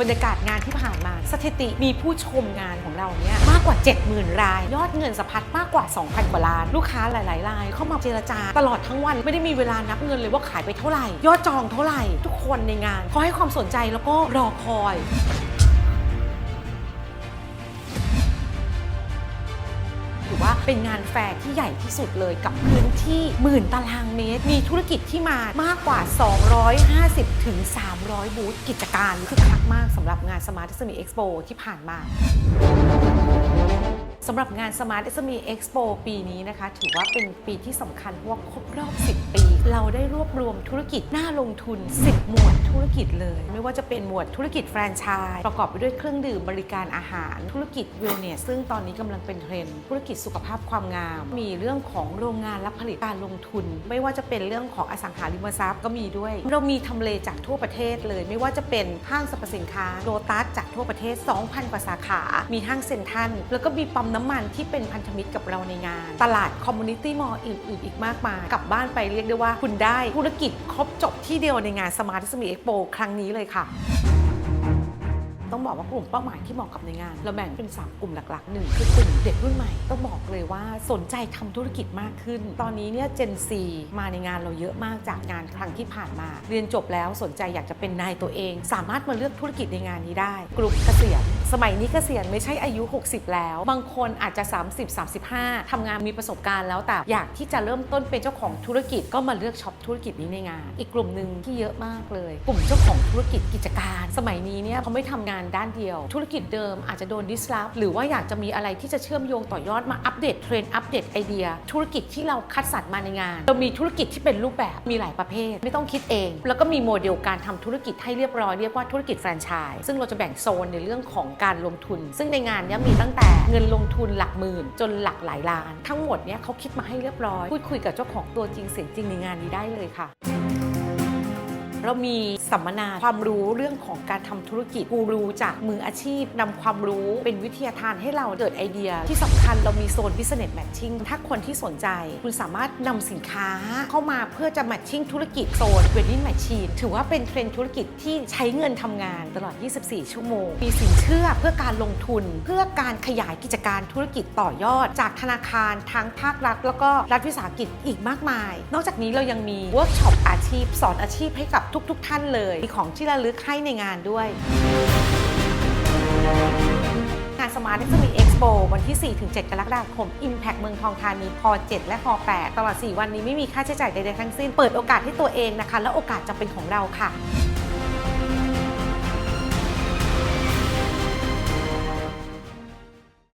บรรยากาศงานที่ผ่านมาสถิติมีผู้ชมงานของเราเนี่ยมากกว่า 70,000 ราย ยอดเงินสะพัดมากกว่า 2,000 กว่าล้าน ลูกค้าหลายๆราย เข้ามาเจรจา ตลอดทั้งวันไม่ได้มีเวลานับเงินเลยว่าขายไปเท่าไหร่ ยอดจองเท่าไหร่ ทุกคนในงานเขาให้ความสนใจแล้วก็รอคอย เป็นงานแฟร์ที่ใหญ่ที่สุดเลยกับพื้นที่หมื่นตารางเมตร มีธุรกิจที่มามากกว่า 250 ถึง 300 บูธกิจการคือคักมากสำหรับงาน Smart SME Expo ที่ผ่านมา สำหรับงาน Smart SME Expo ปีนี้นะคะ ถือว่าเป็นปีที่สำคัญเพราะว่าครบรอบ 10 ปี เราได้รวบรวมธุรกิจน่าลงทุน 10 หมวดธุรกิจเลย ไม่ว่าจะเป็นหมวดธุรกิจแฟรนไชส์ประกอบไปด้วยเครื่องดื่มบริการอาหาร ธุรกิจเวลเนสซึ่งตอนนี้กำลังเป็นเทรนด์ธุรกิจสุขภาพความงาม มีเรื่องของโรงงานและผลิตการลงทุน ไม่ว่าจะเป็นเรื่องของอสังหาริมทรัพย์ก็มีด้วย เรามีทำเลจากทั่วประเทศเลย ไม่ว่าจะเป็นห้างสรรพสินค้าโลตัสจากทั่วประเทศ 2,000 กว่าสาขา มีห้างเซ็นทรัลแล้วก็มีปั๊มน้ำมันที่เป็นพันธมิตรกับเราในงาน ตลาดคอมมูนิตี้มอลล์อื่นๆ อีกมากมาย กลับบ้านไปเรียกได้ว่าคุณได้ธุรกิจครบจบที่เดียวในงาน Smart s m e Expo ครั้งนี้เลยค่ะต้องบอกว่ากลุ่มเป้าหมายที่เหมาะกับในงาน เราแบ่งเป็น 3 กลุ่มหลักๆหนึ่งคือกลุ่มเด็กรุ่นใหม่ต้องบอกเลยว่าสนใจทำธุรกิจมากขึ้น ตอนนี้เนี่ย Gen Z มาในงานเราเยอะมากจากงานครั้งที่ผ่านมา เรียนจบแล้วสนใจอยากจะเป็นนายตัวเอง สามารถมาเลือกธุรกิจในงานนี้ได้ กลุ่มเกษียณ สมัยนี้เกษียณไม่ใช่อายุ 60 แล้ว บางคนอาจจะ 30 35ทำงานมีประสบการณ์แล้วแต่อยากที่จะเริ่มต้นเป็นเจ้าของธุรกิจก็มาเลือกช็อปธุรกิจนี้ในงาน อีกกลุ่มหนึ่งที่เยอะมากเลย กลุ่มเจ้าของธุรกิจกิจการ สมัยนี้เนี่ยเขาไม่ทำงานด้านเดียว ธุรกิจเดิมอาจจะโดนดิสลอฟหรือว่าอยากจะมีอะไรที่จะเชื่อมโยงต่อยอดมาอัปเดตเทรนด์อัปเดตไอเดีย ธุรกิจที่เราคัดสรรมาในงานเรามีธุรกิจที่เป็นรูปแบบมีหลายประเภท ไม่ต้องคิดเอง แล้วก็มีโมเดลการทำธุรกิจให้เรียบร้อยเรียกว่าธุรกิจแฟรนไชส์ซึ่งเราจะแบ่งโซนในเรื่องของการลงทุน ซึ่งในงานนี้มีตั้งแต่เงินลงทุนหลักหมื่น จนหลักหลายล้าน ทั้งหมดเนี้ยเขาคิดมาให้เรียบร้อย พูดคุยกับเจ้าของตัวจริงเสียงจริงในงานนี้ได้เลยค่ะ เรามีสัมมนาความรู้เรื่องของการทำธุรกิจกูรูจากมืออาชีพนำความรู้เป็นวิทยาทานให้เราเกิดไอเดีย ที่สำคัญเรามีโซน business matching ถ้าคนที่สนใจ คุณสามารถนำสินค้าเข้ามาเพื่อจะ matching ธุรกิจโซน wedding machine ถือว่าเป็นเทรนธุรกิจที่ใช้เงินทำงานตลอด 24 ชั่วโมง มีสินเชื่อเพื่อการลงทุน เพื่อการขยายกิจการธุรกิจต่อยอด จากธนาคารทั้งภาครัฐ แล้วก็รัฐวิสาหกิจอีกมากมาย นอกจากนี้เรายังมีเวิร์กช็อปอาชีพ สอนอาชีพให้กับทุกๆท่านเลย มีของที่ระลึกให้ในงานด้วย งานสมาธิจะมีเอ็กซ์โปวันที่ 4-7 กรกฎาคม Impact เมืองทองธานีพอ 7 และพอ 8 ตลอด 4 วันนี้ไม่มีค่าใช้จ่ายใดๆทั้งสิ้น เปิดโอกาสให้ตัวเองนะคะ และโอกาสจะเป็นของเราค่ะ